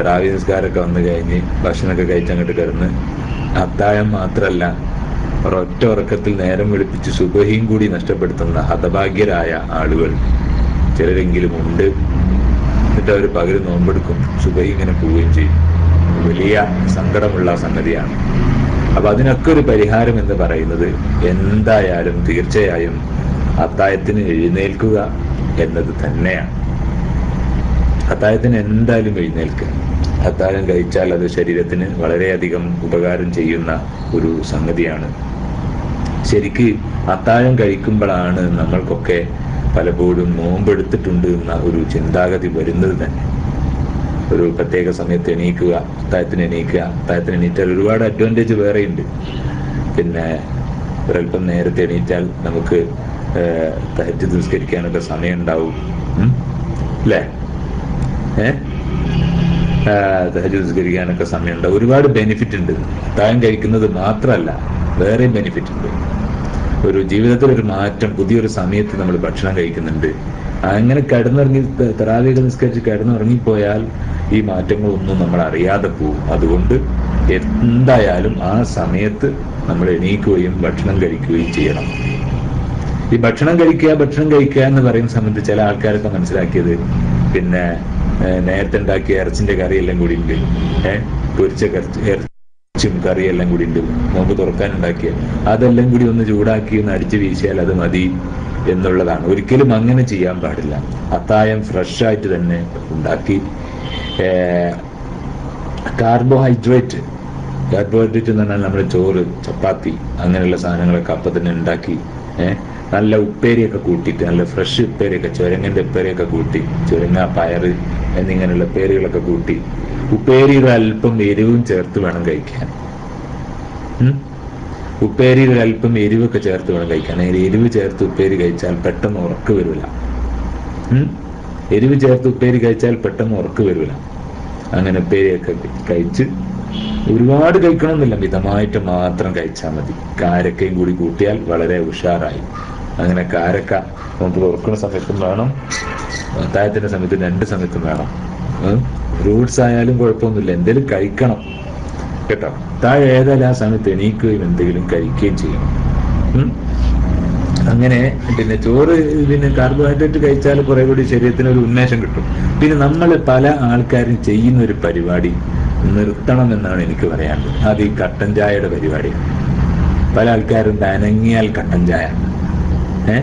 ത്രാവി നിസ്കാരമൊക്കെ വന്നു കഴിഞ്ഞ് ഭക്ഷണമൊക്കെ കഴിച്ചങ്ങോട്ട് കിടന്ന് അത്താഴം മാത്രമല്ല ഒരൊറ്റ ഉറക്കത്തിൽ നേരം വിളിപ്പിച്ച് സുബഹിയും കൂടി നഷ്ടപ്പെടുത്തുന്ന ഹതഭാഗ്യരായ ആളുകൾ. ചിലരെങ്കിലും ഉണ്ട്. എന്നിട്ട് അവർ പകരം നോമ്പെടുക്കും. സുബഹി ഇങ്ങനെ പോവുകയും ചെയ്യും. വലിയ സങ്കടമുള്ള സംഗതിയാണ്. അപ്പൊ അതിനൊക്കെ ഒരു പരിഹാരം എന്ന് പറയുന്നത് എന്തായാലും തീർച്ചയായും അത്തായത്തിന് എഴുന്നേൽക്കുക എന്നത് തന്നെയാണ്. അത്തായത്തിന് എന്തായാലും എഴുന്നേൽക്കുക. അത്താഴം കഴിച്ചാൽ അത് ശരീരത്തിന് വളരെയധികം ഉപകാരം ചെയ്യുന്ന ഒരു സംഗതിയാണ്. ശരിക്ക് അത്താഴം കഴിക്കുമ്പോഴാണ് നമ്മൾക്കൊക്കെ പലപ്പോഴും നോമ്പെടുത്തിട്ടുണ്ട് എന്ന ഒരു ചിന്താഗതി വരുന്നത് തന്നെ. ഒരു പ്രത്യേക സമയത്ത് എണീക്കുക അത്താഴത്തിന് എണീക്കുക അത്താഴത്തിന് എണീറ്റാൽ ഒരുപാട് അഡ്വാന്റേജ് വേറെയുണ്ട്. പിന്നെ ഒരല്പം നേരത്തെ എണീറ്റാൽ നമുക്ക് തഹജ് നിസ്കരിക്കാനൊക്കെ സമയം ഉണ്ടാവും? അല്ലേ ഏ? തഹജ് നിസ്കരിക്കാനൊക്കെ സമയം ഉണ്ടാവും ഒരുപാട് ബെനിഫിറ്റ് ഉണ്ട്. അത്താഴം കഴിക്കുന്നത് മാത്രമല്ല വേറെ ബെനിഫിറ്റ് ഉണ്ട്. ഒരു ജീവിതത്തിൽ ഒരു മാറ്റം പുതിയൊരു സമയത്ത് നമ്മൾ ഭക്ഷണം കഴിക്കുന്നുണ്ട്. അങ്ങനെ കിടന്നിറങ്ങി തറാവികൾ നിസ്കരിച്ച് കിടന്നിറങ്ങിപ്പോയാൽ ഈ മാറ്റങ്ങളൊന്നും നമ്മൾ അറിയാതെ പോകും. അതുകൊണ്ട് എന്തായാലും ആ സമയത്ത് നമ്മൾ എണീക്കുകയും ഭക്ഷണം കഴിക്കുകയും ചെയ്യണം. ഈ ഭക്ഷണം കഴിക്കുക ഭക്ഷണം കഴിക്കുക എന്ന് പറയുന്ന സമയത്ത് ചില ആൾക്കാരൊക്കെ മനസ്സിലാക്കിയത് പിന്നെ നേരത്തെ ഉണ്ടാക്കിയ ഇറച്ചിന്റെ കറിയെല്ലാം കൂടി ഉണ്ട്. ഏഹ് പൊരിച്ച ഇറച്ചും കറിയെല്ലാം കൂടി ഉണ്ട്. നമുക്ക് തുറക്കാനുണ്ടാക്കിയ അതെല്ലാം കൂടി ഒന്ന് ചൂടാക്കി ഒന്ന് അടിച്ചു വീശിയാൽ അത് മതി എന്നുള്ളതാണ്. ഒരിക്കലും അങ്ങനെ ചെയ്യാൻ പാടില്ല. അത്തായം ഫ്രഷ് ആയിട്ട് തന്നെ ഉണ്ടാക്കി. കാർബോഹൈഡ്രേറ്റ് കാർബോഹൈഡ്രേറ്റ് എന്ന് പറഞ്ഞാൽ നമ്മുടെ ചോറ് ചപ്പാത്തി അങ്ങനെയുള്ള സാധനങ്ങളൊക്കെ അപ്പം തന്നെ ഉണ്ടാക്കി. ഏഹ് നല്ല ഉപ്പേരിയൊക്കെ കൂട്ടിയിട്ട് നല്ല ഫ്രഷ് ഉപ്പേരിയൊക്കെ ചുരങ്ങന്റെ ഉപ്പേരിയൊക്കെ കൂട്ടി ചുരങ്ങ പയറ് എന്നിങ്ങനെയുള്ള പേരുകളൊക്കെ കൂട്ടി ഉപ്പേരിയിൽ അല്പം എരിവും ചേർത്ത് വേണം കഴിക്കാൻ. ഉപ്പേരിയുടെ അല്പം എരിവൊക്കെ ചേർത്ത് വേണം കഴിക്കാൻ. അങ്ങനെ എരിവ് ചേർത്ത് ഉപ്പേരി കഴിച്ചാൽ പെട്ടെന്ന് ഉറക്ക് വരില്ല എരിവ് ചേർത്ത് ഉപ്പേരി കഴിച്ചാൽ പെട്ടെന്ന് ഉറക്ക് വരില്ല അങ്ങനെ ഉപ്പേരിയൊക്കെ കഴിച്ച് ഒരുപാട് കഴിക്കണമെന്നില്ല. മിതമായിട്ട് മാത്രം കഴിച്ചാൽ മതി. കാരക്കയും കൂടി കൂട്ടിയാൽ വളരെ ഉഷാറായി. അങ്ങനെ കാരക്ക നമുക്ക് തുറക്കുന്ന സമയത്തും വേണം അത്താഴത്തിന്റെ സമയത്ത് രണ്ട് സമയത്തും വേണം. ഫ്രൂട്ട്സ് ആയാലും കുഴപ്പമൊന്നുമില്ല. എന്തെങ്കിലും കഴിക്കണം. കേട്ടോ? താഴെ ഏതായാലും ആ സമയത്ത് എണീക്കുകയും എന്തെങ്കിലും കഴിക്കുകയും ചെയ്യണം. അങ്ങനെ പിന്നെ ചോറ് പിന്നെ കാർബോഹൈഡ്രേറ്റ് കഴിച്ചാൽ കുറെ കൂടി ശരീരത്തിന് ഒരു ഉന്മേഷം കിട്ടും. പിന്നെ നമ്മൾ പല ആൾക്കാരും ചെയ്യുന്ന ഒരു പരിപാടി നിർത്തണം എന്നാണ് എനിക്ക് പറയാനുള്ളത്. അത് ഈ കട്ടൻ ചായയുടെ പരിപാടിയാണ്. പല ആൾക്കാരും അനങ്ങിയാൽ കട്ടൻ ചായ. ഏ?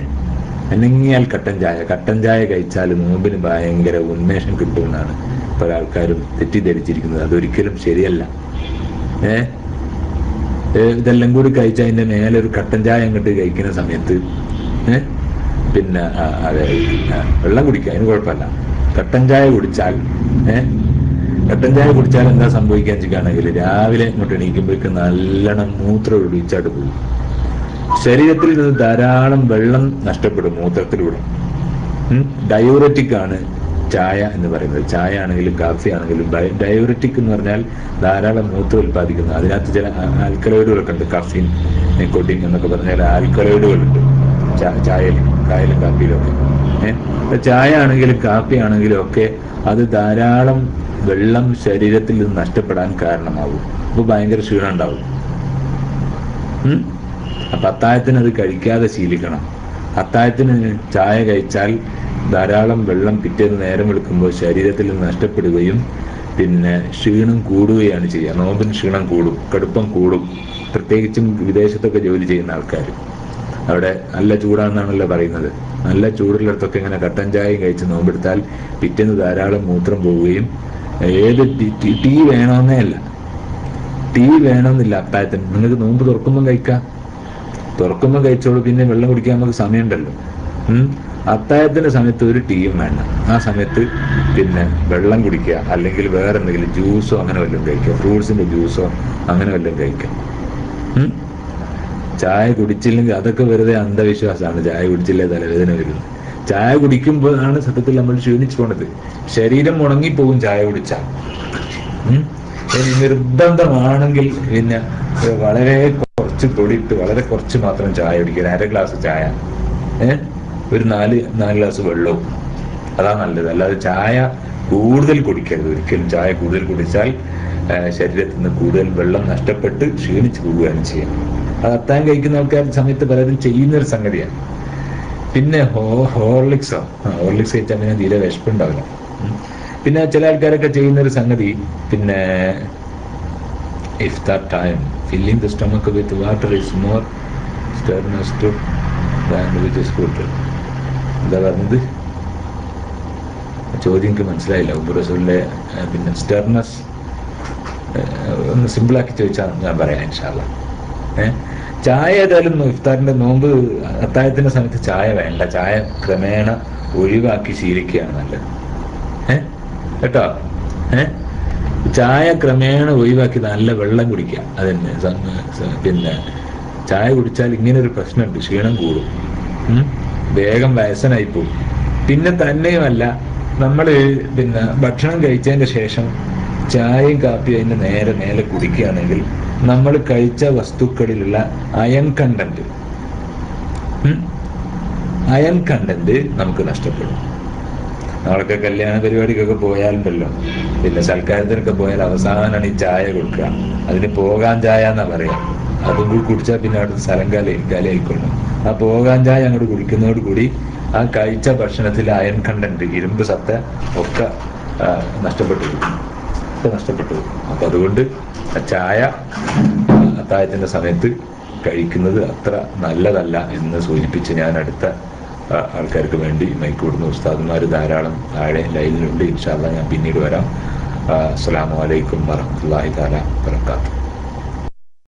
അനങ്ങിയാൽ കട്ടൻ ചായ. കട്ടൻ ചായ കഴിച്ചാൽ നോമ്പിന് ഭയങ്കര ഉന്മേഷം കിട്ടുമെന്നാണ് പല ആൾക്കാരും തെറ്റിദ്ധരിച്ചിരിക്കുന്നത്. അതൊരിക്കലും ശരിയല്ല. ഏ? ഏ, ഇതെല്ലാം കൂടി കഴിച്ച അതിന്റെ മേലെ ഒരു കട്ടൻ ചായ അങ്ങോട്ട് കഴിക്കുന്ന സമയത്ത് ഏ, പിന്നെ അതെ വെള്ളം കുടിക്കുക. അതിന് കുഴപ്പമില്ല. കട്ടൻ ചായ കുടിച്ചാൽ ഏ? കട്ടൻ ചായ കുടിച്ചാൽ എന്താ സംഭവിക്കുക വെച്ചിട്ടാണെങ്കിൽ രാവിലെ ഇങ്ങോട്ട് എണീക്കുമ്പോഴേക്ക് നല്ലോണം മൂത്രം ഒഴിച്ചാട്ട് പോകും ശരീരത്തിൽ നിന്ന് ധാരാളം വെള്ളം നഷ്ടപ്പെടും മൂത്രത്തിലൂടെ. ഡയൂററ്റിക് ആണ് ചായ എന്ന് പറയുന്നത്. ചായ ആണെങ്കിലും കാഫി ആണെങ്കിലും ഡയൂററ്റിക് എന്ന് പറഞ്ഞാൽ ധാരാളം മൂത്രം ഉൽപ്പാദിക്കുന്നു. അതിനകത്ത് ചില ആൽക്കലോയിഡുകളൊക്കെ ഉണ്ട്. കഫീൻ നിക്കോട്ടീൻ എന്നൊക്കെ പറഞ്ഞാൽ ആൽക്കലോയിഡുകളുണ്ട് ചായയിലും കായലും കാപ്പിയിലും ഒക്കെ ചായ ആണെങ്കിലും കാപ്പി ആണെങ്കിലും ഒക്കെ അത് ധാരാളം വെള്ളം ശരീരത്തിൽ നിന്ന് നഷ്ടപ്പെടാൻ കാരണമാകും അപ്പൊ ഭയങ്കര ക്ഷീണം ഉണ്ടാവും? അപ്പൊ അത്താഴത്തിന് അത് കഴിക്കാതെ ശീലിക്കണം. അത്താഴത്തിന് ചായ കഴിച്ചാൽ ധാരാളം വെള്ളം പിറ്റേന്ന് നേരം വെളുക്കുമ്പോൾ ശരീരത്തിൽ നഷ്ടപ്പെടുകയും പിന്നെ ക്ഷീണം കൂടുകയാണ് ചെയ്യുക. നോമ്പിന് ക്ഷീണം കൂടും കടുപ്പം കൂടും. പ്രത്യേകിച്ചും വിദേശത്തൊക്കെ ജോലി ചെയ്യുന്ന ആൾക്കാർ അവിടെ നല്ല ചൂടാണെന്നാണല്ലോ പറയുന്നത്. നല്ല ചൂടുള്ളിടത്തൊക്കെ ഇങ്ങനെ കട്ടൻ ചായയും കഴിച്ച് നോമ്പെടുത്താൽ പിറ്റേന്ന് ധാരാളം മൂത്രം പോവുകയും ഏത് ടീ- വേണമെന്നേ അല്ല. ടീ വേണമെന്നില്ല അത്താഴത്തിന് നിങ്ങൾക്ക് നോമ്പ് തുറക്കുമ്പോൾ കഴിക്കാം. തുറക്കുമ്പോൾ കഴിച്ചോളൂ പിന്നെ വെള്ളം കുടിക്കാൻ നമുക്ക് സമയമുണ്ടല്ലോ. അത്തായത്തിന്റെ സമയത്ത് ഒരു ടീം വേണ്ട. ആ സമയത്ത് പിന്നെ വെള്ളം കുടിക്കുക അല്ലെങ്കിൽ വേറെ എന്തെങ്കിലും ജ്യൂസോ അങ്ങനെ വല്ലതും കഴിക്കുക. ഫ്രൂട്ട്സിന്റെ ജ്യൂസോ അങ്ങനെ വല്ലതും കഴിക്കുക. ചായ കുടിച്ചില്ലെങ്കിൽ അതൊക്കെ വെറുതെ അന്ധവിശ്വാസമാണ്. ചായ കുടിച്ചില്ലേ തലവേദന വരുന്നത് ചായ കുടിക്കുമ്പോഴാണ് സത്യത്തിൽ നമ്മൾ ക്ഷീണിച്ചു പോണത്. ശരീരം ഉണങ്ങിപ്പോകും ചായ കുടിച്ചാൽ. നിർബന്ധമാണെങ്കിൽ പിന്നെ വളരെ കുറച്ച് തൊടിയിട്ട് വളരെ കുറച്ച് മാത്രം ചായ കുടിക്കുക അര ഗ്ലാസ് ചായ. ഏഹ് ഒരു നാല് നാല് ഗ്ലാസ് വെള്ളവും. അതാ നല്ലത്. അല്ലാതെ ചായ കൂടുതൽ കുടിക്കരുത്. ഒരിക്കലും ചായ കൂടുതൽ കുടിച്ചാൽ ശരീരത്തിൽ നിന്ന് കൂടുതൽ വെള്ളം നഷ്ടപ്പെട്ട് ക്ഷീണിച്ചു പോവുകയാണ് ചെയ്യുക അത് അത്താൻ കഴിക്കുന്ന ആൾക്കാർ സമയത്ത് പലരും ചെയ്യുന്ന ഒരു സംഗതിയാണ്. പിന്നെ ഹോ ഹോർലിക്സോ. ഹോർലിക്സ് കഴിച്ചാൽ പിന്നെ തീരെ വിശപ്പുണ്ടാവില്ല. പിന്നെ ചില ആൾക്കാരൊക്കെ ചെയ്യുന്ന ഒരു സംഗതി പിന്നെ iftar time filling the stomach with water is more sternness to which is good എന്താ പറഞ്ഞത്? ചോദ്യം എനിക്ക് മനസ്സിലായില്ല. ഉബുറസൂലിലെ പിന്നെ സ്റ്റെർനസ് ഒന്ന് സിമ്പിളാക്കി ചോദിച്ചാൽ ഞാൻ പറയാം ഇൻഷാല്ല ഏഹ് ചായ ഏതായാലും ഇഫ്താറിന്റെ നോമ്പ് അത്താഴത്തിന്റെ സമയത്ത് ചായ വേണ്ട. ചായ ക്രമേണ ഒഴിവാക്കി ശീലിക്കുകയാണ് നല്ലത്. ഏ? കേട്ടോ? ഏ? ചായ ക്രമേണ ഒഴിവാക്കി നല്ല വെള്ളം കുടിക്കുക. അതന്നെ. പിന്നെ ചായ കുടിച്ചാൽ ഇങ്ങനെ ഒരു പ്രശ്നമുണ്ട്. ക്ഷീണം കൂടും. വേഗം വയസ്സനായി പോകും പിന്നെ തന്നെയുമല്ല നമ്മൾ പിന്നെ ഭക്ഷണം കഴിച്ചതിന്റെ ശേഷം ചായയും കാപ്പിയും അതിന്റെ നേരെ നേരെ കുടിക്കുകയാണെങ്കിൽ നമ്മൾ കഴിച്ച വസ്തുക്കളിലുള്ള അയൺ കണ്ടന്റ് അയൺ കണ്ടന്റ് നമുക്ക് നഷ്ടപ്പെടും. നമ്മളൊക്കെ കല്യാണ പരിപാടിക്കൊക്കെ പോയാലുണ്ടല്ലോ. പിന്നെ സൽക്കാരത്തിനൊക്കെ പോയാൽ അവസാനമാണ് ഈ ചായ കൊടുക്കുക. അതിന് പോകാൻ ചായ എന്നാ പറയാ? അതും കൂടി കുടിച്ചാൽ പിന്നെ അവിടെ സ്ഥലം കാല കലയായിക്കൊള്ളു. ആ പോകാൻ ചായ അങ്ങോട്ട് കുടിക്കുന്നതോട് കൂടി ആ കഴിച്ച ഭക്ഷണത്തിൽ അയൺ കണ്ടന്റ് ഇരുമ്പ് സത്ത ഒക്കെ നഷ്ടപ്പെട്ടു. ഒക്കെ നഷ്ടപ്പെട്ടു. അപ്പൊ അതുകൊണ്ട് ആ ചായ അത്തായത്തിന്റെ സമയത്ത് കഴിക്കുന്നത് അത്ര നല്ലതല്ല എന്ന് സൂചിപ്പിച്ച് ഞാൻ അടുത്ത ആൾക്കാർക്ക് വേണ്ടി മൈക്ക് കൊടുക്കുന്ന ഉസ്താദുമാർ ധാരാളം താഴെ ലൈനിലുണ്ട്. ഇൻഷാല്ല ഞാൻ പിന്നീട് വരാം. അസ്സാം വലൈക്കും വറഹമുല്ലാഹി താല വർക്കാത്തു